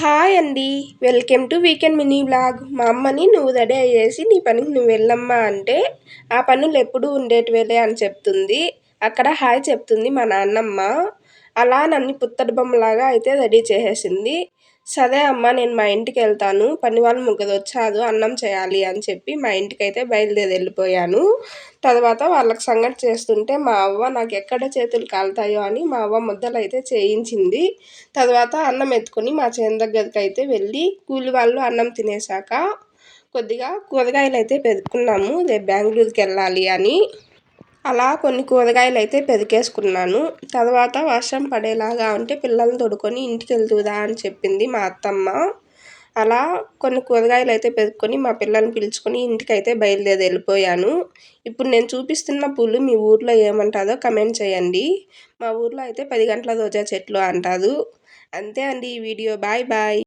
Hi అండి. Welcome to weekend mini blog మా అమ్మని నువ్వు రెడీ అయ్యేసి నీ పనికి నువ్వు వెళ్ళమ్మా అంటే ఆ పనులు ఎప్పుడూ ఉండేటివేలే అని చెప్తుంది. అక్కడ హాయ్ చెప్తుంది మా నాన్నమ్మ. అలా నన్ను పుత్తడి బొమ్మలాగా అయితే రెడీ చేసేసింది. సరే అమ్మ నేను మా ఇంటికి వెళ్తాను. పని వాళ్ళు ముగ్గురు వచ్చారు అన్నం చేయాలి అని చెప్పి మా ఇంటికి అయితే బయలుదేరి వెళ్ళిపోయాను. తర్వాత వాళ్ళకి సంగతి చేస్తుంటే మా అవ్వ నాకు ఎక్కడ చేతులు కాలుతాయో అని మా అవ్వ ముద్దలు అయితే చేయించింది. తర్వాత అన్నం ఎత్తుకొని మా చేను దగ్గరికి అయితే వెళ్ళి కూలి వాళ్ళు అన్నం తినేసాక కొద్దిగా కూరగాయలు అయితే పెట్టుకున్నాము. రేపు బెంగళూరుకి వెళ్ళాలి అని. అలా కొన్ని కూరగాయలు అయితే పెరికేసుకున్నాను తర్వాత వర్షం పడేలాగా ఉంటే పిల్లల్ని తొడుకొని ఇంటికి వెళ్తుదా అని చెప్పింది మా అత్తమ్మ. అలా కొన్ని కూరగాయలు అయితే పెరుక్కొని మా పిల్లల్ని పిలుచుకొని ఇంటికి అయితే బయలుదేరి వెళ్ళిపోయాను. ఇప్పుడు నేను చూపిస్తున్న పూలు మీ ఊర్లో ఏమంటారో కమెంట్ చేయండి. మా ఊర్లో అయితే పది గంటల రోజా చెట్లు అంటారు. అంతే అండి ఈ వీడియో. Bye bye.